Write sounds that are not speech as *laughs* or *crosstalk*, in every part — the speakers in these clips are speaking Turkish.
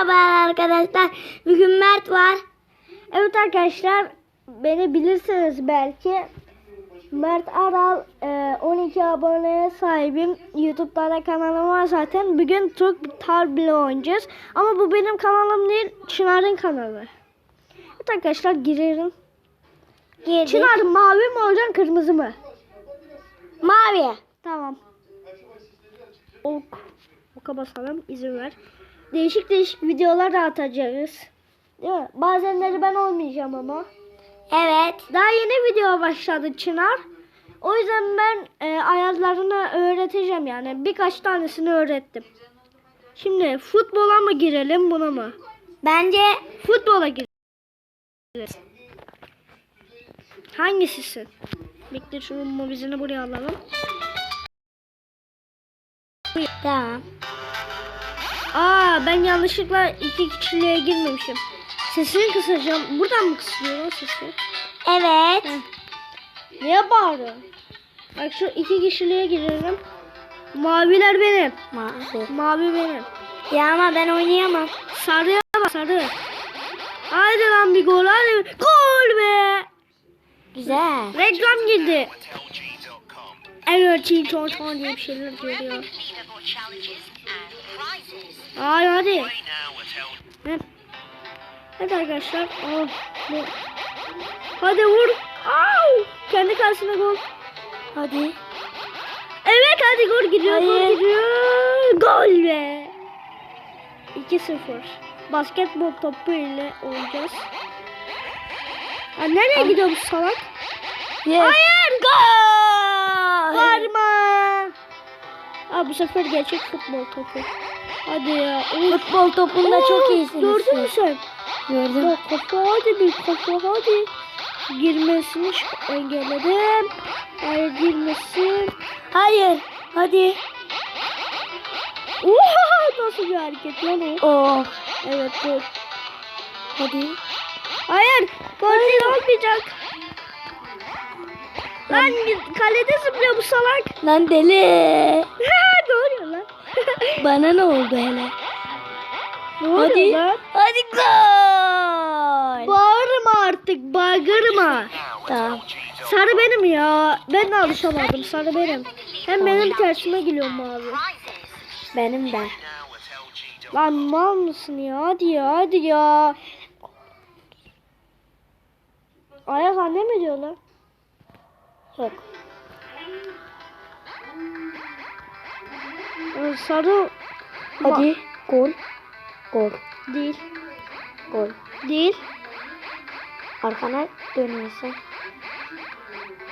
Merhaba arkadaşlar. Bugün Mert var. Evet arkadaşlar beni bilirsiniz belki. Mert Aral e, 12 aboneye sahibim. YouTube'da da kanalım var zaten. Bugün Türk Tar bile oynayacağız. Ama bu benim kanalım değil. Çınar'ın kanalı. Evet arkadaşlar girelim. Çınar mavi mi olacaksın kırmızı mı? Mavi. Tamam. Ok. Oka basalım. izin ver. Değişik değişik videolar da atacağız. Değil mi? Bazenleri ben olmayacağım ama. Evet. Daha yeni video başladı Çınar. O yüzden ben e, ayarlarını öğreteceğim yani. Birkaç tanesini öğrettim. Şimdi futbola mı girelim buna mı? Bence futbola girelim. Hangisisin? Bekle şunun mobizini buraya alalım. Tamam. Aa ben yanlışlıkla iki kişiliğe girmemişim. Sesini kısacağım. Buradan mı kısılıyor o sesi? Evet. Niye bağırıyor? Bak şu iki kişiliğe girelim. Maviler benim. Mavi. Mavi benim. Ya ama ben oynayamam. Sarıya bak sarı. Haydi lan bir gol hadi. Gol be. Güzel. Reklam girdi. Çin Çon Çon diye bir şeyler diyor Ay hadi. Evet. Evet arkadaşlar. Oh, bu. Hadi vur. Au! Kendi kalesine gol. Hadi. Evet hadi gol gidiyor. Gol Hayır. gidiyor. Gol be. 2-0. Basketbol topu ile oynayacağız. Ha, nereye gidiyor bu salak? Yes. Hayır. Gol. Aa, bu sefer gerçek futbol topu. Hadi ya. Of. Futbol topunda Oo, çok iyisiniz. Gördün mü sen? Gördüm. Bak kafa hadi bir kafa hadi. Girmesini engelledim. Hayır girmesin. Hayır. Hadi. Oha nasıl bir hareket lan o? Oh. Evet gol. Hadi. Hayır gol olmayacak. Lan kalede zıplıyor bu salak. Lan deli. ne oluyor lan? *laughs* Bana ne oldu hele? ne oluyor Hadi. lan? Hadi gol. Bağırma artık bağırma. Tamam. Sarı benim ya. Ben de alışamadım. Sarı benim. Hem benim tersime geliyor mavi. Benim de. Lan mal mısın ya? Hadi ya hadi ya. Ayak anne mi diyor lan? Yok. Ee, Sarı Hadi. Gol. Gol. değil. Gol. Değil. Arkana dönüyorsun.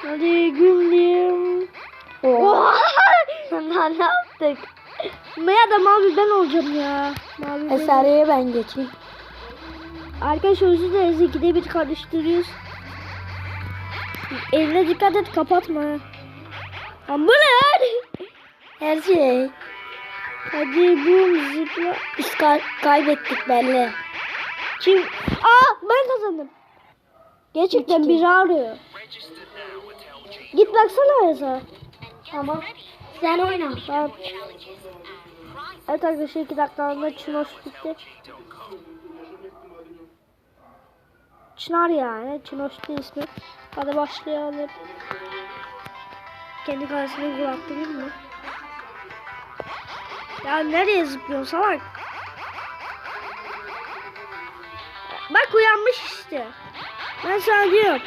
Hadi gümlüyüm. Oha. *laughs* Ne yaptık? Ya da mavi ben olacağım ya. Mavi E, sarıya ben geçeyim. Arkadaşlar özür dileriz. İkide bir karıştırıyoruz. Eline dikkat et kapatma. Lan bu ne? Her şey. Hadi bum zıpla. Biz ka- kaybettik belli. Kim? Aa ben kazandım. Gerçekten biri arıyor. Git baksana Eza. Tamam. Sen oyna. Tamam. Evet arkadaşlar iki dakikalığında Çınar bitti. Çınar yani. Çınar ismi. Hadi başlayalım. Kendi kalesine gol değil mi? Ya nereye zıplıyorsun salak? Bak uyanmış işte. Ben sana diyorum.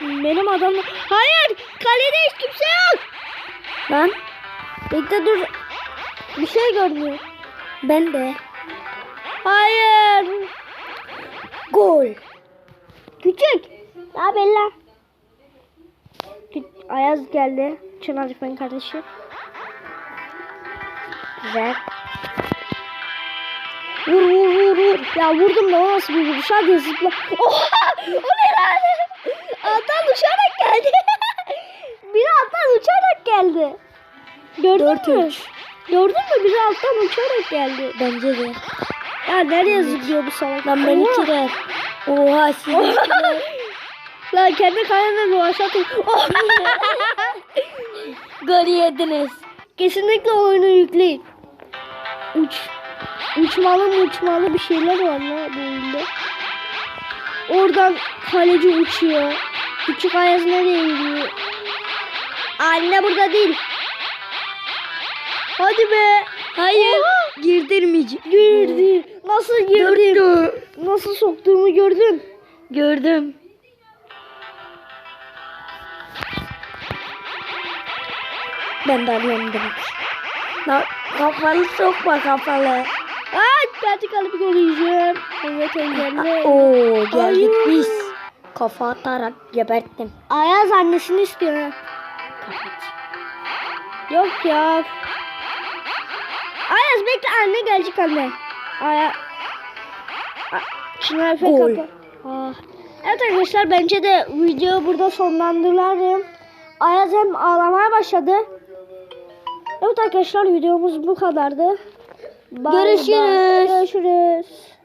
Benim adam... Hayır! Kalede hiç kimse yok! ben Bekle dur. Bir şey görünüyor. ben de Hayır! Gol. Küçük! Daha bella. Ayaz geldi. Çınar Efendi kardeşi. Güzel. Vur vur vur vur. Ya vurdum da o nasıl bir vuruş? Hadi zıpla. Oha! O ne lan? Alttan uçarak geldi. *laughs* Biri alttan uçarak geldi. Gördün Dört mü? üç. Gördün mü? Biri alttan uçarak geldi. Bence de. Ya nereye zıplıyor bu salak? Lan ben Oha! ikiler. Oha siz. Lan kendi kalene ruvaş atın. Oh! Gol yediniz. Kesinlikle oyunu yükleyin. Uç. uçmalı uçmalı bir şeyler var la bu oyunda. Oradan kaleci uçuyor. Küçük Ayaz nereye gidiyor? Anne burada değil. Hadi be. Hayır. Oha! Girdirmeyeceğim. Girdi. Nasıl girdim? Nasıl soktuğumu gördün? Gördüm. Ben de alıyorum demek. La, kafanı sokma kafanı. Ay gerçek alıp göreceğim. Evet engelle. Oo geldik biz. Kafa atarak geberttim. Ayaz annesini istiyor. Kapat. Yok ya. Ayaz bekle anne gelecek anne. Aya. Çınar kapa. Ah. Evet arkadaşlar bence de videoyu burada sonlandıralım. Ayaz hem ağlamaya başladı. Evet arkadaşlar videomuz bu kadardı. Bye Görüşürüz. bye. Görüşürüz.